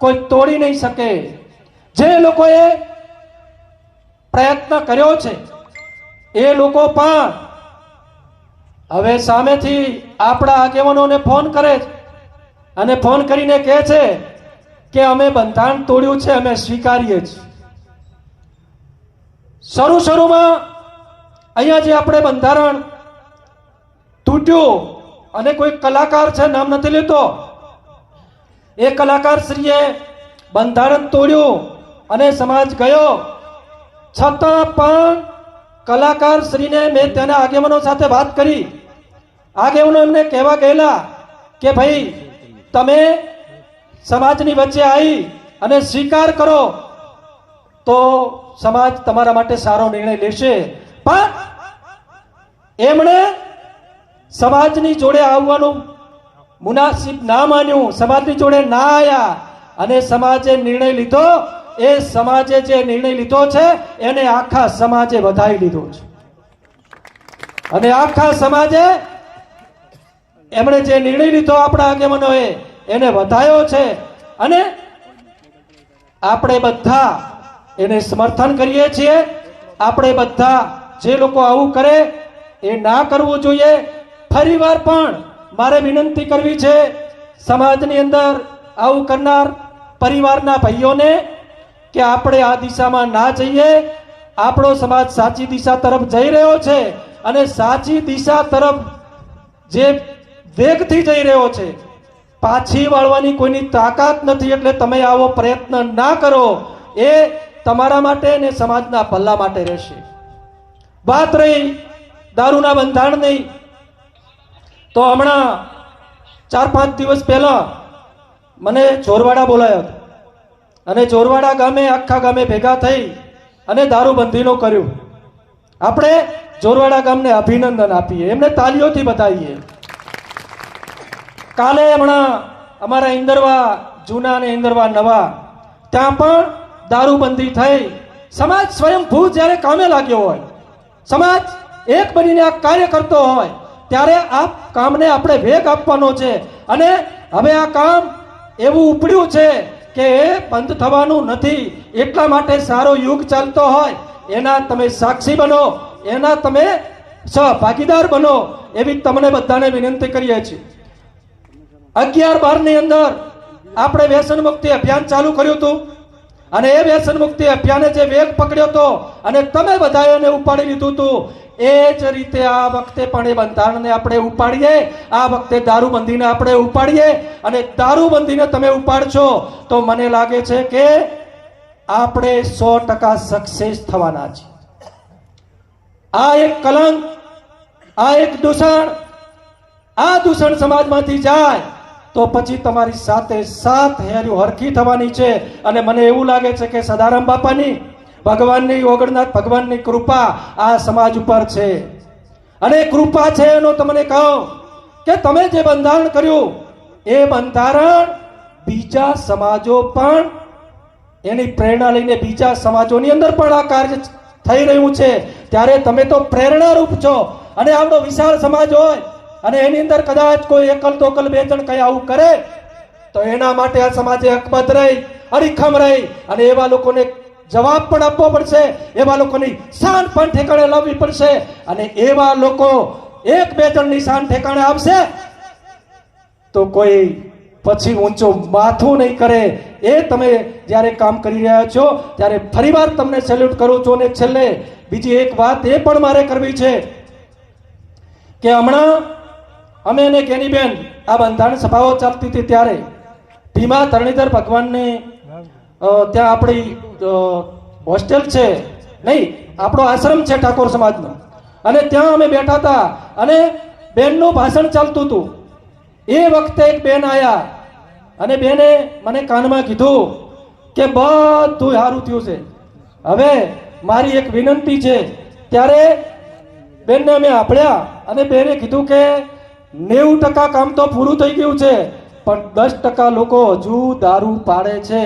કોઈ તોડી નહીં શકે. જે લોકોએ પ્રયત્ન કર્યો છે, એ લોકો પણ હવે સામેથી આપણા આગેવાનોને ફોન કરે છે અને ફોન કરીને કહે છે કે અમે બંધારણ તોડ્યું છે, અમે સ્વીકારીએ છીએ. શરૂ શરૂમાં અહીંયા જે આપણે બંધારણ તૂટ્યું અને કોઈ કલાકાર છે, નામ નથી લેતો એ કલાકાર શ્રીએ બંધારણ તોડ્યું અને સમાજ ગયો. છતાં પણ કલાકાર શ્રીને મેં તેના આગેવાનો સાથે વાત કરી. આગેવાનો એમને કહેવા ગયેલા કે ભાઈ, તમે સમાજની વચ્ચે આવી અને સ્વીકાર કરો, તો સમાજ તમારા માટે સારો નિર્ણય લેશે. પણ એમણે સમાજની જોડે આવવાનું મુનાસિબ ના માન્યું, સમાજની જોડે ના આવ્યા અને સમાજે નિર્ણય લીધો, એ સમાજે જે નિર્ણય લીધો છે, એને આખા સમાજે વધાવી લીધો છે. અને આખા સમાજે એમણે જે નિર્ણય લીધો આપણા આગેવાનોએ એને વધાયો છે. અને આપણે બધા એને સમર્થન કરીએ છીએ. આપણે બધા જે લોકો આવું કરે, એ ના કરવું જોઈએ. ફરીવાર પણ મારે વિનંતી કરવી છે, સમાજની અંદર આવું કરનાર પરિવારના ભાઈઓને કે આપણે આ દિશામાં ના જઈએ, આપણો સમાજ સાચી દિશા તરફ જઈ રહ્યો છે અને સાચી દિશા તરફ જે વેગથી જઈ રહ્યો છે, પાછી વાળવાની કોઈની તાકાત નથી એટલે તમે આવો પ્રયત્ન ના કરો, એ તમારા માટે ને સમાજના ભલા માટે રહેશે. વાત રહી દારૂના બંધારણની તો હમણાં ચાર પાંચ દિવસ પહેલા મને ચોરવાડા બોલાયો હતો. અને ચોરવાડા ગામે, આખા ગામે ભેગા થઈ અને દારૂબંધીનું કર્યું. આપણે ચોરવાડા ગામને અભિનંદન આપીએ. એમને તાલીઓથી બતાવીએ કાલે હમણાં અમારા ઇન્દરવા, જૂના અને ઇન્દરવા નવા, ત્યાં પણ દારૂબંધી થઈ. સમાજ સ્વયંભૂ જ્યારે કામે લાગ્યો હોય, સમાજ એક બનીને આ કાર્ય કરતો હોય ત્યારે આ કામને આપણે વેગ આપવાનો છે. અને હવે આ કામ એવું ઉપડ્યું છે કે એ બંધ થવાનું નથી. એટલા માટે સારો યુગ ચાલતો હોય. એના તમે સાક્ષી બનો. એના તમે સહભાગીદાર બનો. એવી તમને બધાને વિનંતી કરીએ છીએ. અગિયાર બારની અંદર આપણે વ્યસન મુક્તિ અભિયાન ચાલુ કર્યું હતું. અને એ વ્યસન મુક્તિ અભિયાને જે વેગ પકડ્યો હતો અને તમે બધાએ એને ઉપાડી લીધું હતું. એ જ રીતે આ વખતે પણ એ બંધારણને આપણે ઉપાડીએ, આ વખતે દારૂબંધીને આપણે ઉપાડીએ અને દારૂબંધીને તમે ઉપાડશો તો મને લાગે છે કે આપણે સો ટકા સક્સેસ થવાના છે આ એક કલંક, આ એક દૂષણ, આ દૂષણ સમાજમાંથી જાય તો પછી તમારી સાથે સાત હેર્યું હરખી થવાની છે અને મને એવું લાગે છે કે સદારામ બાપાની ભગવાનની ઓગણનાથ, ભગવાનની કૃપા આ સમાજ ઉપર છે. અને કૃપા છે એનો તમને કહું કે તમે જે બંધારણ કર્યું, એ બંધારણ બીજા સમાજો પણ, એની પ્રેરણા લઈને બીજા સમાજોની અંદર પણ આ કાર્ય થઈ રહ્યું છે. ત્યારે તમે તો પ્રેરણારૂપ છો. અને આવડો વિશાળ સમાજ હોય, અને એની અંદર કદાચ કોઈ એકલ તોકલ બે જણ કઈ આવું કરે, તો એના માટે આ સમાજે અકબત રહી અડીખમ રહી, અને એવા લોકોને જવાબ પણ આપવો પડશે. એવા લોકોની શાન પણ ઠેકાણે લાવવી પડશે. અને એવા લોકો એક બે જણની શાન ઠેકાણે આવશે તો કોઈ પછી ઊંચો માથું નહીં કરે. એ તમે જ્યારે કામ કરી રહ્યા છો, ત્યારે ફરીવાર તમને સેલ્યુટ કરું છું અને છેલ્લે બીજી એક વાત એ પણ મારે કરવી છે કે હમણાં અમે અને કેનીબેન આ બંધારણ સભાઓ ચાલતી હતી ત્યારે. ભીમા તરણીધર ભગવાનની ત્યાં આપણી હોસ્ટેલ છે? નહીં, આપણો આશ્રમ છે ઠાકોર સમાજનો. અને ત્યાં અમે બેઠા હતા અને બેનનું ભાષણ ચાલતું હતું. એ વખતે એક બેન આવ્યા અને બેને મને કાનમાં કીધું કે બધું સારું થયું છે. હવે મારી એક વિનંતી છે, ત્યારે બેનને અમે આપડ્યા અને બેને કીધું કે નેવું ટકા કામ તો પૂરું થઈ ગયું છે, પણ દસ ટકા લોકો હજુ દારૂ પાડે છે.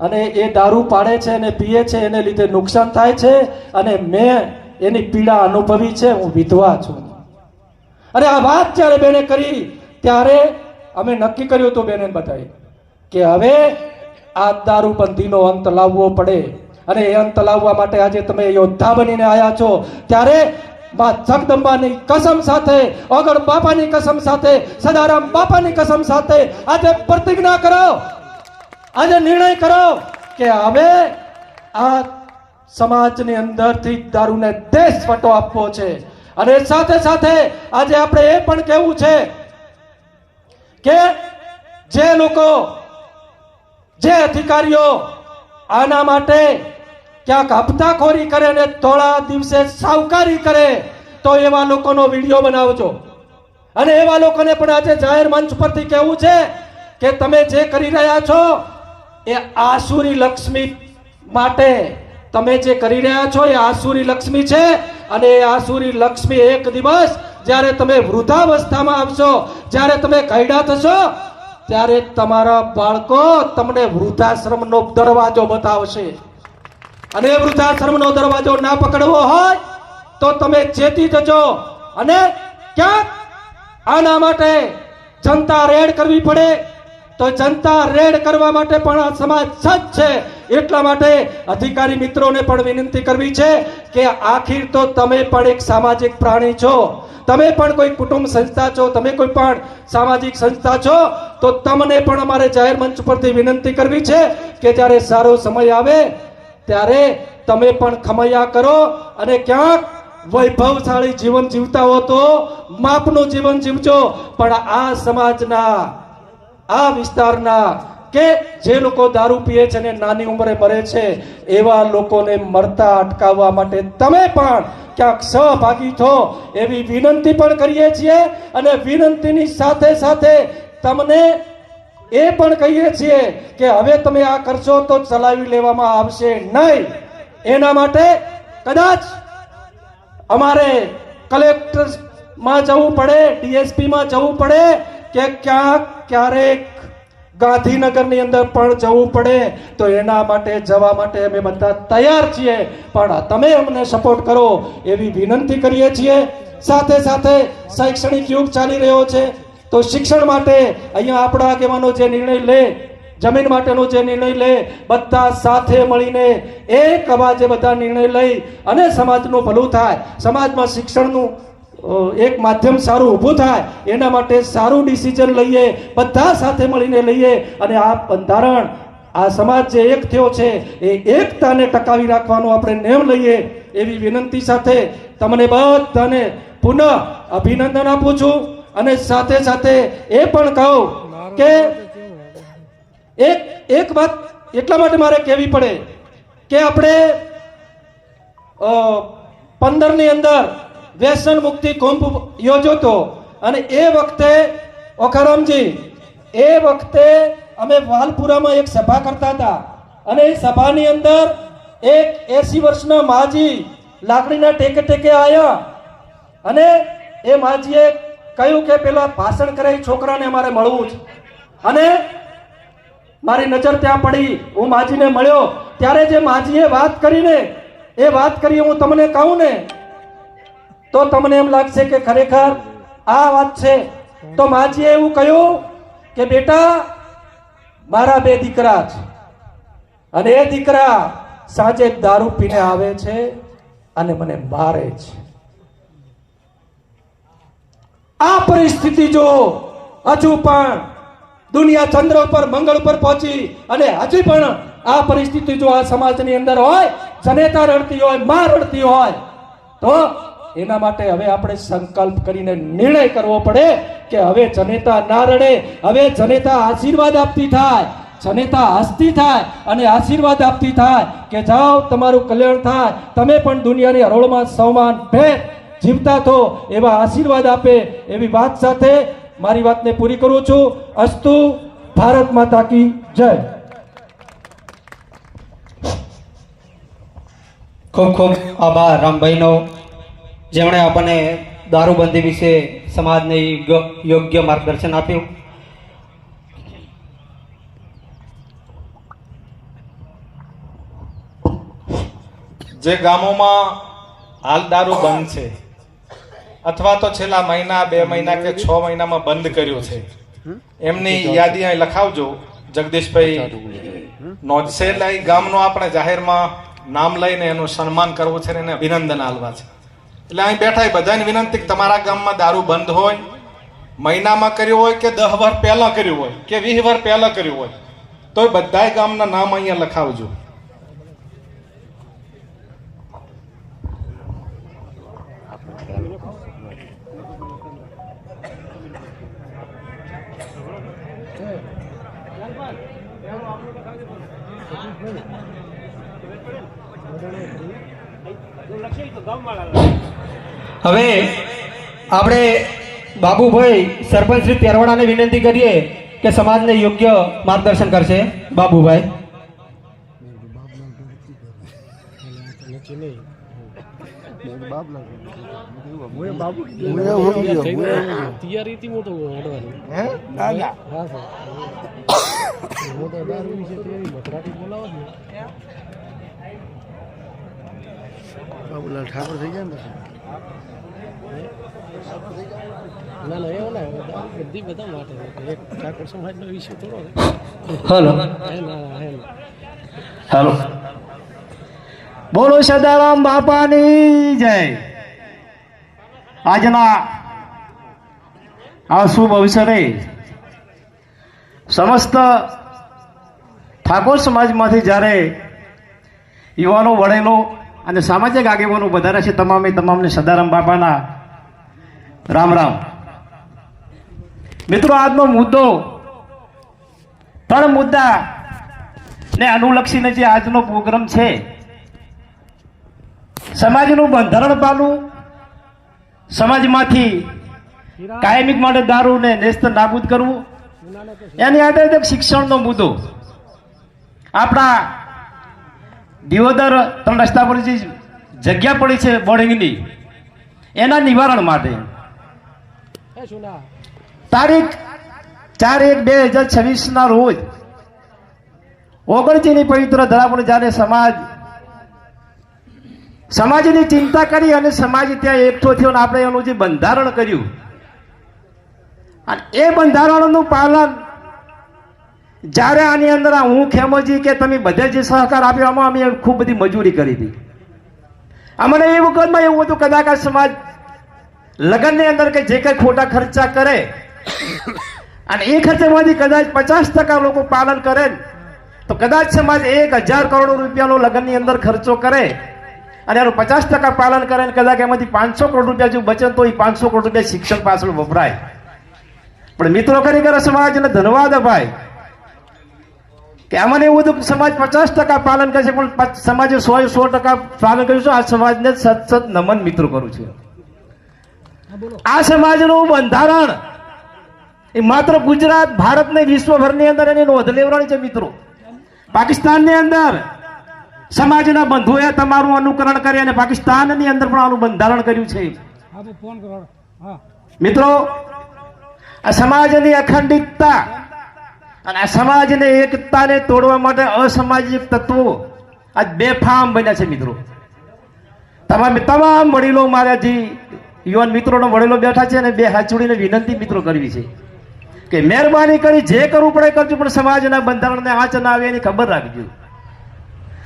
અને એ દારૂ પાડે છે અને પીએ છે, એને લીધે નુકસાન થાય છે અને મેં એની પીડા અનુભવી છે, હું વિધવા છું. અને આ વાત જ્યારે બેને કરી, ત્યારે અમે નક્કી કર્યું હતું બેને બતાવી કે હવે આ દારૂબંધીનો અંત લાવવો પડે અને એ અંત લાવવા માટે આજે તમે યોદ્ધા બનીને આવ્યા છો. ત્યારે માં જગદંબાની કસમ સાથે અગર બાપાની કસમ સાથે, સદારામ બાપાની કસમ સાથે આજે પ્રતિજ્ઞા કરો. આજે નિર્ણય કરો કે હવે આ સમાજની અંદરથી દારૂને દેશ વટો આપવો છે. અને સાથે સાથે આજે આપણે એ પણ કહેવું છે કે જે લોકો, જે અધિકારીઓ આના માટે ક્યાંક હપ્તાખોરી કરે ને થોડા દિવસે સાવકારી કરે, તો એવા લોકોનો વીડિયો બનાવજો. અને એવા લોકોને પણ આજે જાહેર મંચ પરથી કહેવું છે કે તમે જે કરી રહ્યા છો એ આસુરી લક્ષ્મી માટે તમે જે કરી રહ્યા છો એ આસુરી લક્ષ્મી છે અને એ આસુરી લક્ષ્મી એક દિવસ જ્યારે તમે વૃદ્ધાવસ્થામાં આવશો, જ્યારે તમે કૈડા થશો, ત્યારે તમારા બાળકો તમને વૃદ્ધાશ્રમનો દરવાજો બતાવશે. અને વૃદ્ધાશ્રમનો દરવાજો ના પકડવો હોય તો તમે ચેતી જજો અને ક્યાંક આના માટે જનતા રેડ કરવી પડે તો જનતા રેડ કરવા માટે પણ આ સમાજ સજ્જ છે. એટલા માટે અધિકારી મિત્રોને પણ વિનંતી કરવી છે કે આખીર તો તમે પણ એક સામાજિક પ્રાણી છો. તમે પણ કોઈ કુટુંબ સંસ્થા છો, તમે કોઈ પણ સામાજિક સંસ્થા છો, તો તમને પણ અમારે જાહેર મંચ પરથી વિનંતી કરવી છે કે જ્યારે સારો સમય આવે, ત્યારે તમે પણ ખમૈયા કરો અને ક્યાંક વૈભવશાળી જીવન જીવતા હો તો માપનું જીવન જીવજો. પણ આ સમાજના આ વિસ્તારના કે જે લોકો દારૂ પીએ છે ને નાની ઉંમરે મરે છે, એવા લોકોને મરતા અટકાવવા માટે તમે પણ ક્યાંક સહભાગી થો એવી વિનંતી પણ કરીએ છીએ અને વિનંતીની સાથે સાથે તમને એ પણ કહીએ છીએ કે હવે તમે આ કરશો તો ચલાવી લેવામાં આવશે નહીં. એના માટે કદાચ અમારે કલેક્ટરમાં જવું પડે, ડીએસપીમાં જવું પડે કે ક્યાંક ક્યારેક ગાંધીનગરની અંદર પણ જવું પડે તો એના માટે, જવા માટે અમે બધા તૈયાર છીએ. પણ તમે અમને સપોર્ટ કરો એવી વિનંતી કરીએ છીએ. સાથે સાથે શૈક્ષણિક યુગ ચાલી રહ્યો છે તો શિક્ષણ માટે અહીંયા આપણા આગેવાનો જે નિર્ણય લે, જમીન માટેનો જે નિર્ણય લે, બધા સાથે મળીને એક અવાજે બધા નિર્ણય લઈ અને સમાજનું ભલું થાય. સમાજમાં શિક્ષણનું એક માધ્યમ સારું ઊભું થાય, એના માટે સારું ડિસિઝન લઈએ, બધા સાથે મળીને લઈએ અને આ બંધારણ, આ સમાજ જે એક થયો છે, એ એકતાને ટકાવી રાખવાનો આપણે નેમ લઈએ એવી વિનંતી સાથે તમને બધાને પુનઃ અભિનંદન આપું છું અને સાથે સાથે એ પણ કહું કે એક એક વાત એટલા માટે મારે કહેવી પડે કે આપણે પંદરની અંદર વ્યસન મુક્તિ કુંભ યોજો હતો અને એ વખતે, ઓખારામજી, એ વખતે અમે વાલપુરામાં એક સભા કરતા હતા. અને એ સભાની અંદર એક એસી વર્ષના માજી લાકડીના ટેકે ટેકે આવ્યા અને એ માજીએ કહ્યું કે પેલા ભાષણ કરે છોકરાને અમારે મળવું છે. અને મારી નજર ત્યાં પડી. હું માજીને મળ્યો. ત્યારે જે માજીએ વાત કરીને, એ વાત કરી હું તમને કહું ને તો તમને એમ લાગશે કે ખરેખર આ વાત છે. તો માજીએ એવું કહ્યું કે બેટા, મારા બે દીકરા છે અને એ દીકરા સાંજે દારૂ પીને આવે છે અને મને મારે છે. આ પરિસ્થિતિ જો હજુ પણ દુનિયા ચંદ્ર ઉપર મંગળ ઉપર પહોંચી અને હજી પણ આ પરિસ્થિતિ જો આ સમાજની અંદર હોય, જનેતા રડતી હોય, માં રડતી હોય, તો એના માટે હવે આપણે સંકલ્પ કરીને નિર્ણય કરવો પડે કે હવે જનેતા ના રડે, હવે જનેતા આશીર્વાદ આપતી થાય, જનેતા હસતી થાય અને આશીર્વાદ આપતી થાય કે જાઓ, તમારું કલ્યાણ થાય, તમે પણ દુનિયાની હરોળમાં સૌમાન ભેદ જીવતા થો, એવા આશીર્વાદ આપે એવી વાત સાથે મારી વાતને પૂરી કરું છું. અસ્તુ, ભારત માતા કી જય. ખૂબ ખૂબ આભાર, રામભાઈનો. જેમણે આપણને દારૂબંધી વિશે સમાજને યોગ્ય- માર્ગદર્શન આપ્યું. જે ગામોમાં હાલ દારૂ બંધ છે અથવા તો છેલ્લા મહિના બે મહિના કે છ મહિનામાં બંધ કર્યો છે. એમની યાદી અહીં લખાવજો. જગદીશભાઈ નોંધશે એટલે એ ગામનું આપણે જાહેરમાં નામ લઈને એનું સન્માન કરવું છે અને એને અભિનંદન આલવા છે. એટલે અહીં બેઠા એ બધાને વિનંતી તમારા ગામમાં દારૂ બંધ હોય, મહિનામાં કર્યું હોય કે દસ વર્ષ પહેલાં કર્યું હોય કે વીસ વર્ષ પહેલાં કર્યું હોય તો બધાય ગામના નામ અહીંયા લખાવજો. હવે આપણે બાબુભાઈ સરપંચ શ્રી તેરવાડાને વિનંતી કરીએ કે સમાજને યોગ્ય માર્ગદર્શન કરશે. બાબુભાઈ. બાબુલાલ ઠાકોર થઈ ગયા ને ના ના એવું ના બધી બધા માટે એક ઠાકોર સમાજનો વિષય થોડો હલો. હે ના હે ના. હાલો. બોલો સદારામ બાપાની જય. આજના આ શુભ અવસરે સમસ્ત ઠાકોર સમાજમાંથી જ્યારે યુવાનો વડેલો અને સામાજિક આગેવાનો વધારે છે તમામે તમામને સદારામ બાપાના રામ રામ. મિત્રો, આજનો મુદ્દો, ત્રણ મુદ્દા ને અનુલક્ષીને જે આજનો પ્રોગ્રામ છે, સમાજનું બંધારણ પાલું સમાજમાંથી કાયમિક માટે દારૂને નેસ્ત નાબૂદ કરવું, એની આધારિત શિક્ષણનો મુદ્દો. આપણા દિયોદર ત્રણ રસ્તા પર જે જગ્યા પડી છે બોર્ડિંગની એના નિવારણ માટે. તારીખ ચાર એક બે હજાર છવ્વીસના રોજ ઓગણજીની પવિત્ર ધરાપણ જ્યારે સમાજ સમાજની ચિંતા કરી અને સમાજ ત્યાં એકઠો થયો આપણે એનું જે બંધારણ કર્યું. અને એ બંધારણનું પાલન જ્યારે આની અંદર હું ખેમોજી કે તમે બધે જે સહકાર આપ્યો અમે ખૂબ બધી મજૂરી કરી હતી. અમને એ વખતમાં એવું હતું કદાચ સમાજ લગ્નની અંદર કે જે કંઈ ખોટા ખર્ચા કરે, અને એ ખર્ચામાંથી કદાચ પચાસ ટકા લોકો પાલન કરે, તો કદાચ સમાજ એક હજાર કરોડ રૂપિયાનો લગ્નની અંદર ખર્ચો કરે, અને એનું પચાસ ટકા પાલન કરે ને કદાચ એમાંથી પાંચસો કરોડ રૂપિયા જો બચે, તો એ પાંચસો કરોડ રૂપિયા શિક્ષણ પાછળ વપરાય. પણ મિત્રો ખરેખર સમાજને ધન્યવાદ ભાઈ કે આમાં એવું હતું સમાજ પચાસ ટકા પાલન કરશે, પણ સમાજે સો સો ટકા પાલન કર્યું છે, આ સમાજને સત સત નમન મિત્રો કરું છું. આ સમાજનું બંધારણ એ માત્ર ગુજરાત ભારત ને વિશ્વભરની અંદર એની નોંધ લેવડાવી છે મિત્રો. પાકિસ્તાનની અંદર સમાજના બંધુએ તમારું અનુકરણ કરી અને પાકિસ્તાનની અંદર પણ આનું બંધારણ કર્યું છે. મિત્રો આ સમાજની અખંડિતતા અને આ સમાજની એકતાને તોડવા માટે અસામાજિક તત્વો આજ બેફામ બન્યા છે મિત્રો. તમામ તમામ વડીલો મારા જે યુવાન મિત્રોનો વડેલો બેઠા છે અને બે હાથ જોડીને વિનંતી મિત્રો કરવી છે કે મહેરબાની કરી જે કરવું પડે કરજો, પણ સમાજના બંધારણને આંચ ના આવે એની ખબર રાખજો.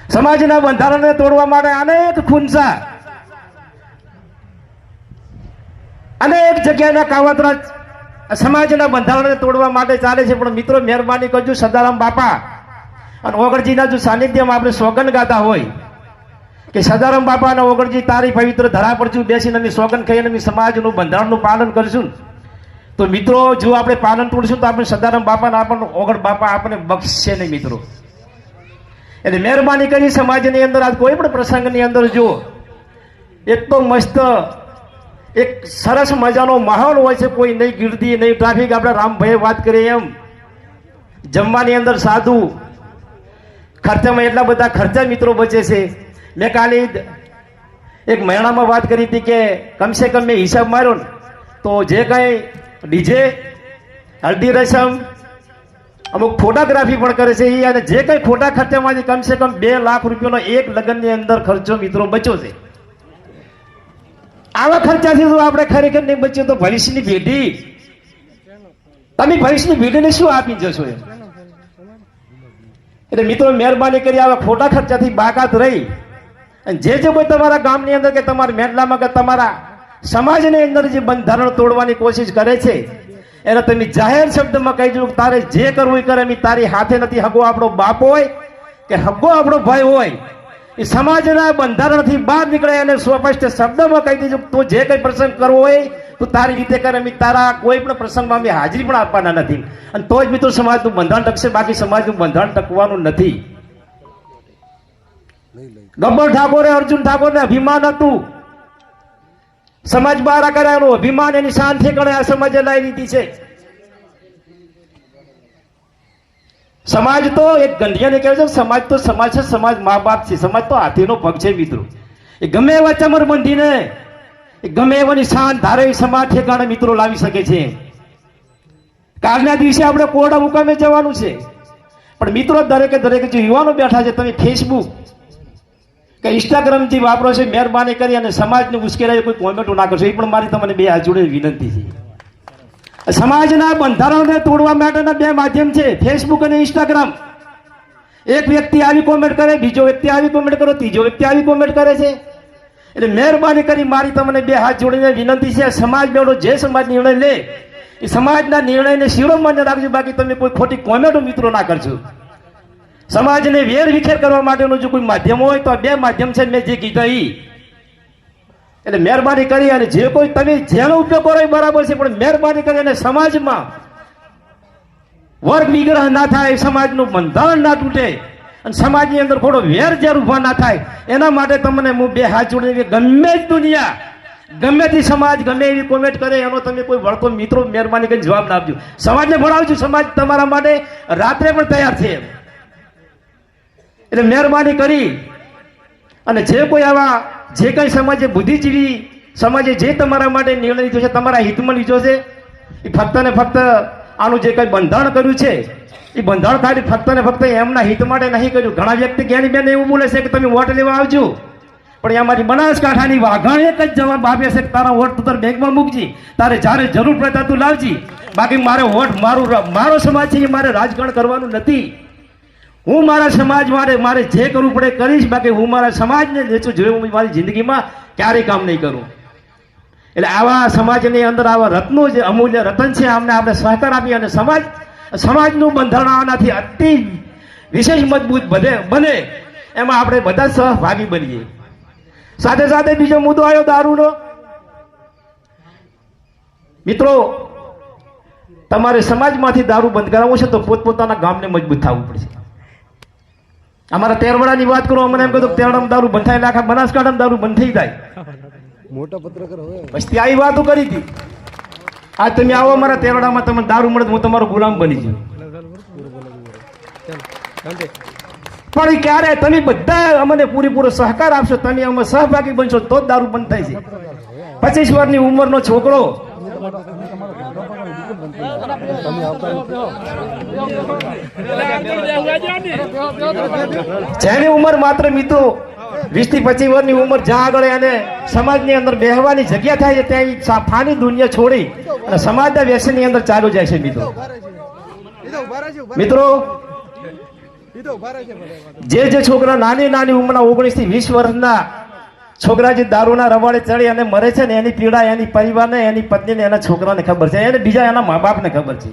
સમાજના બંધારણને તોડવા માટે અનેક ખુનસા અનેક જગ્યાના કાવતરા સમાજના બંધારણને તોડવા માટે ચાલે છે, પણ મિત્રો મહેરબાની કરજો, સદારામ બાપા. અને ઓગળજીના જો સાનિધ્યમાં આપણે સોગન ગાતા હોય કે સદારામ બાપાના ઓગણજી તારી પવિત્ર ધરા પર છું બેસીને અમે સોગન ખાઈને અમે સમાજનું બંધારણનું પાલન કરીશું. તો મિત્રો, જો આપણે પાલન તોડશું તો આપણે સદારામ બાપાને આપણને ઓગણ બાપા આપણને બક્ષશે નહીં મિત્રો. એટલે મહેરબાની કરી સમાજની અંદર આજ કોઈ પણ પ્રસંગની અંદર જો એક તો મસ્ત, એક સરસ મજાનો માહોલ હોય છે, કોઈ નહીં ગીર્દી, નહીં ટ્રાફિક, આપણે રામભાઈએ વાત કરીએ એમ. જમવાની અંદર સાદું ખર્ચામાં એટલા બધા ખર્ચા મિત્રો બચે છે. મેં કાલી એક મહિનામાં વાત કરી હતી કે કમસે કમ મેં હિસાબ માર્યો ને, તો જે કાંઈ ડીજે, હલ્દી રસમ, અમુક ફોટોગ્રાફી પણ કરે છે એ અને જે કંઈ ખોટા ખર્ચામાંથી કમસે કમ બે લાખ રૂપિયાનો એક લગ્નની અંદર ખર્ચો મિત્રો બચ્યો છે. આવા ખર્ચાથી જો આપણે ખરેખર નહીં બચ્યો, તો ભવિષ્યની પેઢી, તમે ભવિષ્યની પેઢીને શું આપી જશો એમ? એટલે મિત્રો મહેરબાની કરી આવા ખોટા ખર્ચાથી બાકાત રહી. અને જે જે કોઈ તમારા ગામની અંદર કે તમારા મેડલામાં કે તમારા સમાજની અંદર જે બંધારણ તોડવાની કોશિશ કરે છે, એને તમે જાહેર શબ્દમાં કહી દઉં તારે જે કરવું એ કરે, એમ તારી હાથે નથી. હગો આપણો બાપ હોય કે હગો આપણો ભાઈ હોય એ સમાજના બંધારણથી બહાર નીકળે અને સ્પષ્ટ શબ્દમાં કહી તો તું જે કંઈ પ્રસંગ કરવો હોય, તું તારી રીતે કરે, એમ તારા કોઈ પણ પ્રસંગમાં અમે હાજરી પણ આપવાના નથી. અને તો જ મિત્રો, સમાજનું બંધારણ ટકશે, બાકી સમાજનું બંધારણ ટકવાનું નથી. ગબ્બર ઠાકોરે, અર્જુન ઠાકોરને અભિમાન હતું. સમાજ બહાર કર્યા અભિમાન એની શાંતિ ગણે આ સમાજે છે. સમાજ તો એક ગંઢિયાને કહેવાય છે, સમાજ તો સમાજ છે, સમાજ મા બાપ છે. સમાજ તો હાથીનો પગ છે, મિત્રો. એ ગમે એવા ચમર બંધીને એ ગમે એવા નિશાન ધારે સમાજ ઠેકાણે મિત્રો લાવી શકે છે. કાલના દિવસે આપણે કોરડા મુકામે જવાનું છે. પણ મિત્રો, દરેકે દરેક જે યુવાનો બેઠા છે, તમે ફેસબુક કે ઇન્સ્ટાગ્રામ જે વાપરો છે, મહેરબાની કરી અને સમાજને ઉશ્કેરાય કોઈ કોમેન્ટો ના કરશો એ પણ મારી તમને બે હાથ જોડે વિનંતી છે. સમાજના બંધારણને તોડવા માટેના બે માધ્યમ છે ફેસબુક અને ઇન્સ્ટાગ્રામ એક વ્યક્તિ આવી કોમેન્ટ કરે, બીજો વ્યક્તિ આવી કોમેન્ટ કરો, ત્રીજો વ્યક્તિ આવી કોમેન્ટ કરે છે. એટલે મહેરબાની કરી મારી તમને બે હાથ જોડીને વિનંતી છે, સમાજ બેડો જે સમાજ નિર્ણય લે, એ સમાજના નિર્ણયને શિરોમાન્ય રાખજો, બાકી તમે કોઈ ખોટી કોમેન્ટો મિત્રો ના કરજો સમાજને વેર વિખેર કરવા માટેનું જો કોઈ માધ્યમ હોય તો બે માધ્યમ છે મેં જે કીધા એ એટલે મહેરબાની કરી અને જે કોઈ તમે જેનો ઉપયોગ કરો એ બરાબર છે, પણ મહેરબાની કરી અને સમાજમાં વર્ગ વિગ્રહ ના થાય, સમાજનું બંધારણ ના તૂટે અને સમાજની અંદર થોડો વેર ઝેર ઊભા ના થાય, એના માટે તમને હું બે હાથ જોડીને ગમે જ દુનિયા, ગમે તે સમાજ, ગમે એવી કોમેન્ટ કરે, એનો તમે કોઈ વળતો મિત્રો, મહેરબાની કરીને જવાબ ના આપજો. સમાજને ભણાવજો, સમાજ તમારા માટે રાત્રે પણ તૈયાર છે. એટલે મહેરબાની કરી. અને જે કોઈ આવા જે કંઈ સમાજે બુદ્ધિજીવી સમાજે જે તમારા માટે નિર્ણય લીધો છે, તમારા હિતમાં લીધો છે, એ ફક્ત ને ફક્ત આનું જે કંઈ બંધારણ કર્યું છે, એ બંધારણ ખાલી ફક્ત ને ફક્ત એમના હિત માટે નહીં કર્યું. ઘણા વ્યક્તિ જ્ઞાની બેન એવું બોલે છે કે તમે વોટ લેવા આવજો. પણ અમારી બનાસકાંઠાની વાઘણ એક જ જવાબ આપે છે કે તારા વોટ તું તારા બેંકમાં મૂકજી, તારે જ્યારે જરૂર પડે તું લાવજી. બાકી મારે વોટ મારું મારો સમાજ છે એ મારે રાજકારણ કરવાનું નથી. હું મારા સમાજ માટે મારે જે કરવું પડે કરીશ, બાકી હું મારા સમાજને નીચું જોયું મારી જિંદગીમાં ક્યારેય કામ નહીં કરું. એટલે આવા સમાજની અંદર આવા રત્નો જે અમૂલ્ય રતન છે, આમને આપણે સહકાર આપીએ અને સમાજ, સમાજનું બંધારણ આનાથી અતિ વિશેષ મજબૂત બને બને. એમાં આપણે બધા સહભાગી બનીએ. સાથે સાથે બીજો મુદ્દો આવ્યો દારૂનો. મિત્રો, તમારે સમાજમાંથી દારૂ બંધ કરાવવો છે તો પોતપોતાના ગામને મજબૂત થવું પડશે. અમારા તેરવડાની વાત કરું અમને એમ કહ્યું કે તેરવડામાં દારૂ બંધ થાય આખા બનાસકાંઠામાં દારૂ બંધ થઈ જાય. મોટા પત્રકાર હવે પછી આવી વાતો કરી હતી. આ તમે આવો અમારા તેરવાડામાં તમને દારૂ મળે હું તમારો ગુલામ બની જાઉં. પણ ક્યારે? તમે બધા અમને પૂરેપૂરો સહકાર આપશો તમે અમે સહભાગી બનશો તો જ દારૂ બંધ થાય છે પચીસ વર્ષની ઉંમરનો છોકરો જેની ઉંમર માત્ર મિત્રો વીસથી પચીસ વર્ષની ઉંમર જ્યાં આગળ એને સમાજની અંદર બેહવાની જગ્યા થાય છે, ત્યાં ફાની દુનિયા છોડી અને સમાજના વ્યસનની અંદર ચાલુ જાય છે મિત્રો મિત્રો, જે જે છોકરા નાની નાની ઉંમરના ઓગણીસથી વીસ વર્ષના છોકરા જે દારૂના રવાડે ચડી અને મરે છે ને, એની પીડા, એની પરિવારને એની પત્નીને એના છોકરાને ખબર છે. એને બીજા એના મા બાપને ખબર છે.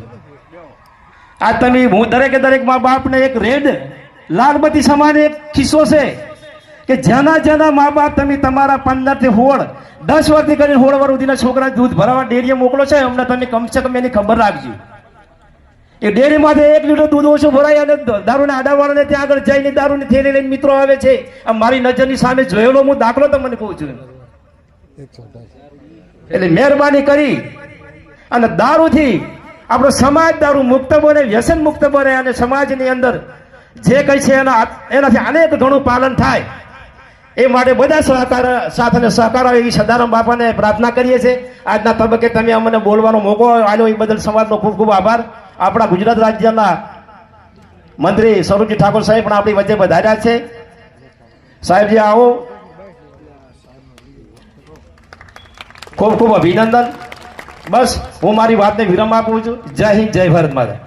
આ તમે, હું દરેકે દરેક મા બાપને એક રેડ, લાલબત્તી સમાન એક કિસ્સો છે કે જેના જેના મા બાપ તમે તમારા પંદરથી હોળ, દસ વર્ષથી કરીને હોળ વર્ષ સુધીના છોકરા દૂધ ભરાવા ડેરીએ મોકલો છે, અમને તમે કમસે કમ એની ખબર રાખજો. એ ડેરીમાંથી એક લીટર દૂધ ઓછું ભરાય અને દારૂના આડાવાળાને ત્યાં આગળ જઈને દારૂની થેલી લઈને મિત્રો આવે છે. આ મારી નજરની સામે જોયેલો હું દાખલો તમને કહું છું. એટલે મહેરબાની કરી અને દારૂથી આપણો સમાજ દારૂ મુક્ત બને, વ્યસન મુક્ત બને અને સમાજની અંદર જે કંઈ છે એના એનાથી અનેક ઘણું પાલન થાય. એ માટે બધા સહકાર સાથ અને સહકાર આવે એવી સદારામ બાપાને પ્રાર્થના કરીએ છીએ. આજના તબક્કે તમે અમને બોલવાનો મોકો આવ્યો એ બદલ સમાજનો ખૂબ ખૂબ આભાર. આપણા ગુજરાત રાજ્યના મંત્રી સ્વરૂપજી ઠાકોર સાહેબ પણ આપણી વચ્ચે વધાર્યા છે. સાહેબજી આવો. ખૂબ ખૂબ અભિનંદન. બસ હું મારી વાતને વિરામ આપું છું. જય હિન્દ જય ભારત માતા.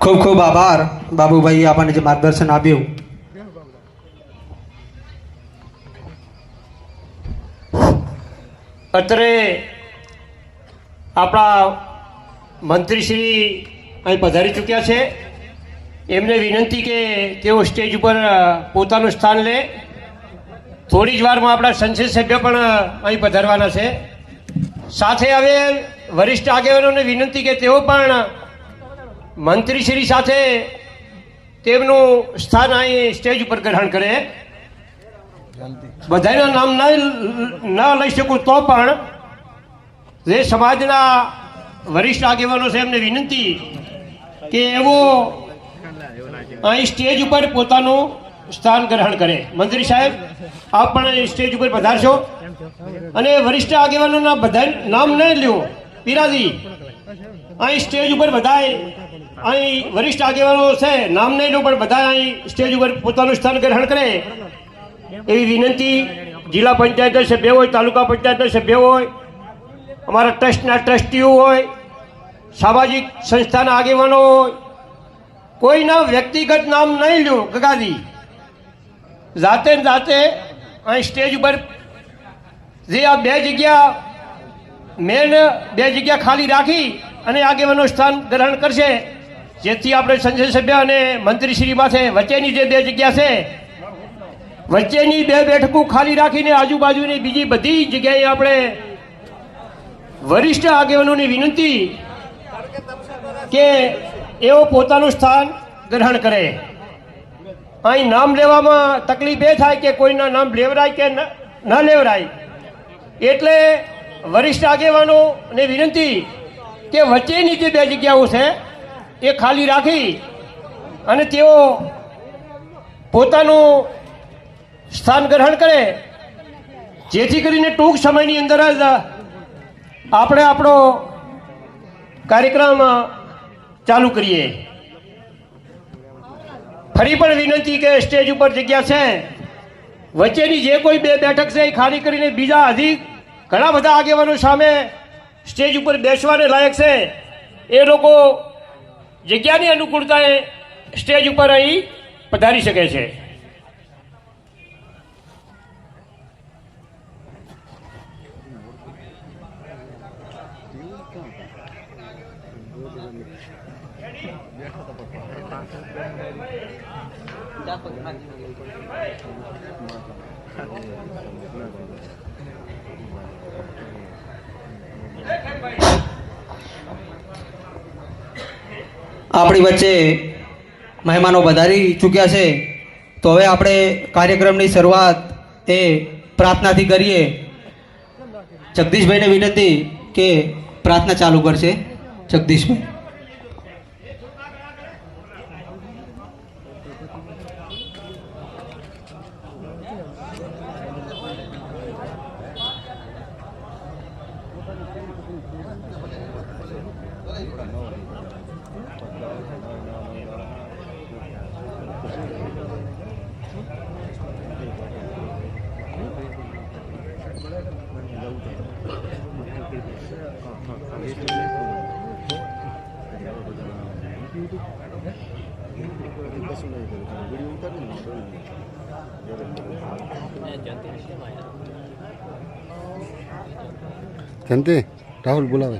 ખૂબ ખૂબ આભાર. બાબુભાઈ આપણને જે માર્ગદર્શન આપ્યું. અત્રે આપણા મંત્રીશ્રી અહીં પધારી ચૂક્યા છે. એમને વિનંતી કે તેઓ સ્ટેજ ઉપર પોતાનું સ્થાન લે. થોડી જ વારમાં આપણા સંસદ સભ્ય પણ અહીં પધારવાના છે. સાથે હવે વરિષ્ઠ આગેવાનોને વિનંતી કે તેઓ પણ મંત્રીશ્રી સાથે તેમનું સ્થાન અહીં સ્ટેજ ઉપર ગ્રહણ કરે. બધાના નામ ન લઈ શકું તો પણ જે સમાજના વરિષ્ઠ આગેવાનો છે એમને વિનંતી કે એવો અહીં સ્ટેજ ઉપર પોતાનું સ્થાન ગ્રહણ કરે. મંત્રી સાહેબ, આપ પણ સ્ટેજ ઉપર પધારશો. અને વરિષ્ઠ આગેવાનોના બધા નામ ન લ્યો. પીરાજી, અહીં સ્ટેજ ઉપર બધાય અહીં વરિષ્ઠ આગેવાનો છે, નામ નહીં લો પણ બધા અહીં સ્ટેજ ઉપર પોતાનું સ્થાન ગ્રહણ કરે. એવી વિનંતી, જિલ્લા પંચાયતના સભ્ય હોય, તાલુકા પંચાયતના સભ્ય હોય, અમારા ટ્રસ્ટના ટ્રસ્ટીઓ હોય, સામાજિક સંસ્થાના આગેવાનો હોય, કોઈના વ્યક્તિગત નામ નહીં લ્યો ગગાદી જાતે જાતે અહીં સ્ટેજ ઉપર જે આ બે જગ્યા, મેન બે જગ્યા ખાલી રાખી અને આગેવાનો સ્થાન ગ્રહણ કરશે, જેથી આપણે સંસદ સભ્ય અને મંત્રીશ્રી પાસે વચ્ચેની જે બે જગ્યા છે વચ્ચેની બે બેઠકો ખાલી રાખીને આજુબાજુની બીજી બધી જગ્યાએ આપણે વરિષ્ઠ આગેવાનોની વિનંતી કે એઓ પોતાનું સ્થાન ગ્રહણ કરે. અહીં નામ લેવામાં તકલીફ એ થાય કે કોઈના નામ લેવરાય કે ન લેવરાય. એટલે વરિષ્ઠ આગેવાનોને વિનંતી કે વચ્ચેની જે બે જગ્યાઓ છે એ ખાલી રાખી અને તેઓ પોતાનું સ્થાન ગ્રહણ કરે. જેથી કરીને ટૂંક સમયની અંદર જ આપણે આપણો કાર્યક્રમ ચાલુ કરીએ. ફરી પણ વિનંતી કે સ્ટેજ ઉપર જગ્યા છે. વચ્ચેની જે કોઈ બે બેઠક છે એ ખાલી કરીને બીજા હજી ઘણા બધા આગેવાનો સામે સ્ટેજ ઉપર બેસવાને લાયક છે. એ લોકો જગ્યાની અનુકૂળતાએ સ્ટેજ ઉપર અહીં પધારી શકે છે. આપણી વચ્ચે મહેમાનો વધારી ચૂક્યા છે. તો હવે આપણે કાર્યક્રમની શરૂઆત એ પ્રાર્થનાથી કરીએ. જગદીશભાઈને વિનંતી કે પ્રાર્થના ચાલુ કરશે. જગદીશભાઈ. જયંતિ રાહુલ બોલાવે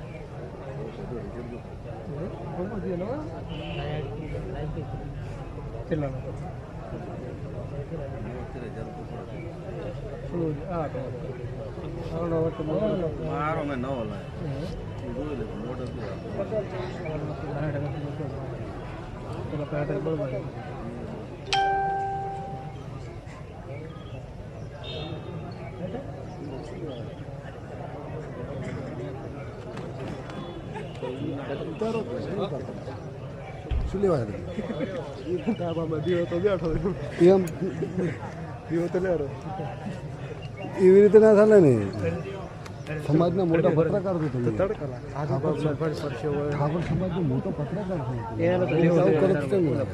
પડે મારો મેં નવો લાવ્યો મોટો શું લેવા એમ? એવી રીતે ના ચાલે ને? સમાજના મોટા પત્રકાર છો તમે. ખાબર સમાજનો મોટો પત્રકાર છો કરો તો હોય?